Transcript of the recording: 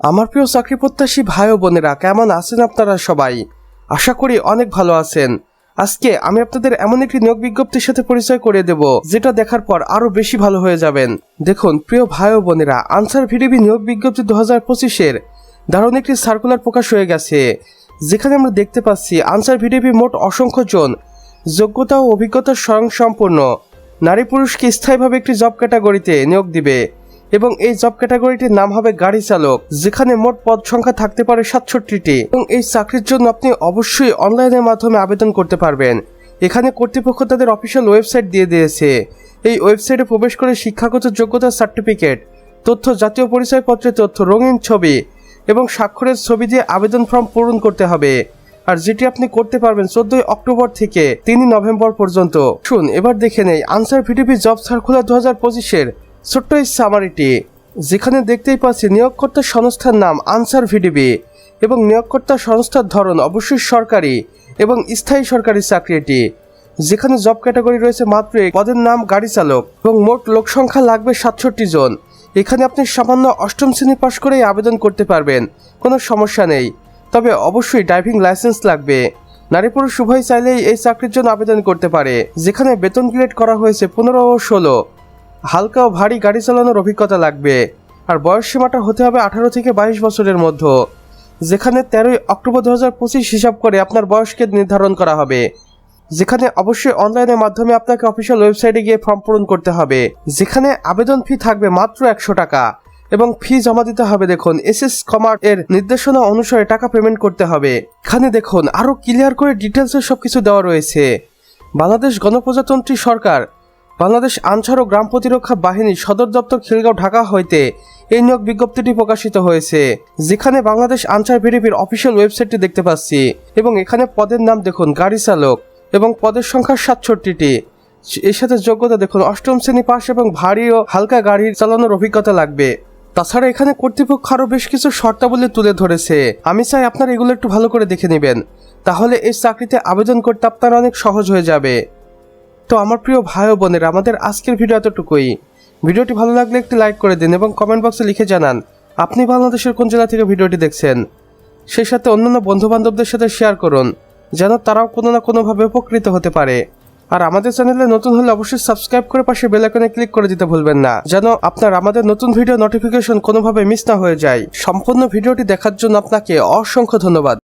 আমার প্রিয় চাকরি প্রত্যাশী ভাই ও বোনেরা, কেমন আছেন আপনারা সবাই? আশা করি অনেক ভালো আছেন। আজকে আমি আপনাদের এমন একটি নিয়োগ বিজ্ঞপ্তির সাথে পরিচয় করে দেব, যেটা দেখার পর আরও বেশি ভালো হয়ে যাবেন। দেখুন, প্রিয় ভাই ও বোনেরা, আনসার ভিডিবি নিয়োগ বিজ্ঞপ্তি দু হাজার পঁচিশের দারুণ একটি সার্কুলার প্রকাশ হয়ে গেছে, যেখানে আমরা দেখতে পাচ্ছি আনসার ভিডিবি মোট অসংখ্য জন, যোগ্যতা ও অভিজ্ঞতা স্বয়ং সম্পূর্ণ নারী পুরুষকে স্থায়ীভাবে একটি জব ক্যাটাগরিতে নিয়োগ দিবে। এবং এই জব ক্যাটাগরিটির নাম হবে গাড়ি চালক, যেখানে মোট পদ সংখ্যা থাকতে পারে সাতষট্টিটি। এবং এই চাকরির জন্য আপনি অবশ্যই অনলাইনের মাধ্যমে আবেদন করতে পারবেন। এখানে কর্তৃপক্ষ তাদের অফিসিয়াল ওয়েবসাইট দিয়ে দিয়েছে। এই ওয়েবসাইটে প্রবেশ করে শিক্ষাগত যোগ্যতার সার্টিফিকেট তথ্য জাতীয় পরিচয়পত্রের তথ্য, রঙিন ছবি এবং স্বাক্ষরের ছবি দিয়ে আবেদন ফর্ম পূরণ করতে হবে। আর যেটি আপনি করতে পারবেন চোদ্দই অক্টোবর থেকে তিনই নভেম্বর পর্যন্ত। শুন এবার দেখে নেই। আনসার ভিডিপি জব সার্কুলার দু হাজার পঁচিশের ছোট্ট এই সামারিটি যেখানে দেখতেই পাচ্ছি নিয়োগকর্তা সংস্থার নাম আনসার ভিডিবি এবং নিয়োগকর্তা সংস্থার ধরন অবশ্যই সরকারি এবং স্থায়ী সরকারি চাকরিটি, যেখানে জব ক্যাটাগরি রয়েছে মাত্র পদের নাম গাড়ি চালক এবং মোট লোক সংখ্যা লাগবে সাতষট্টি জন। এখানে আপনি সামান্য অষ্টম শ্রেণি পাশ করেই আবেদন করতে পারবেন, কোনো সমস্যা নেই। তবে অবশ্যই ড্রাইভিং লাইসেন্স লাগবে। নারী পুরুষ উভয় চাইলেই এই চাকরির জন্য আবেদন করতে পারে, যেখানে বেতন গ্রেড করা হয়েছে পনেরো ও ষোলো। হালকা ও ভারী গাড়ি চালানোর অভিজ্ঞতা লাগবে। আর বয়স সীমাটা হতে হবে আঠারো থেকে বাইশ বছরের মধ্যে। যেখানে তেরোই অক্টোবর দু হাজার পঁচিশ হিসাব করে আপনার বয়সকে নির্ধারণ করা হবে। যেখানে অবশ্যই অনলাইনের মাধ্যমে আপনাকে অফিসিয়াল ওয়েবসাইটে গিয়ে ফর্ম পূরণ করতে হবে। যেখানে আবেদন ফি থাকবে মাত্র একশো টাকা এবং ফি জমা দিতে হবে দেখুন, এস এস কমার এর নির্দেশনা অনুসারে টাকা পেমেন্ট করতে হবে। এখানে দেখুন আরও ক্লিয়ার করে ডিটেলসে সবকিছু দেওয়া রয়েছে। বাংলাদেশ গণপ্রজাতন্ত্রী সরকার বাংলাদেশ আনসার ও গ্রাম প্রতিরক্ষা বাহিনী সদর দপ্তর খিলগাঁও, ঢাকা হইতে এই নিয়োগ বিজ্ঞপ্তিটি প্রকাশিত হয়েছে, যেখানে বাংলাদেশ আনসার ভিডিপির অফিসিয়াল ওয়েবসাইটটি দেখতে পাচ্ছি এবং এখানে পদের নাম দেখুন, গাড়ি চালক এবং পদের সংখ্যা সাতষট্টিটি। এর সাথে যোগ্যতা দেখুন, অষ্টম শ্রেণি পাস এবং ভারী ও হালকা গাড়ি চালানোর অভিজ্ঞতা লাগবে। তাছাড়া এখানে কর্তৃপক্ষ আরও বেশ কিছু শর্তাবলী তুলে ধরেছে। আমি চাই আপনারা এগুলো একটু ভালো করে দেখে নেবেন, তাহলে এই চাকরিতে আবেদন করতে আপনার অনেক সহজ হয়ে যাবে। তো আমার প্রিয় ভাই ও বোনেরা, আমাদের আজকের ভিডিও এতটুকুই। ভিডিওটি ভালো লাগলে একটি লাইক করে দিন এবং কমেন্ট বক্সে লিখে জানান, আপনি বাংলাদেশের কোন জেলা থেকে ভিডিওটি দেখছেন? সেই সাথে অন্যান্য বন্ধু বান্ধবদের সাথে শেয়ার করুন, যেন তারাও কোনো না কোনোভাবে উপকৃত হতে পারে। আর আমাদের চ্যানেলে নতুন হলে অবশ্যই সাবস্ক্রাইব করে পাশে বেল আইকনে ক্লিক করে দিতে ভুলবেন না, যেন আপনার আমাদের নতুন ভিডিও নোটিফিকেশন কোনোভাবে মিস না হয়ে যায়। সম্পূর্ণ ভিডিওটি দেখার জন্য আপনাকে অসংখ্য ধন্যবাদ।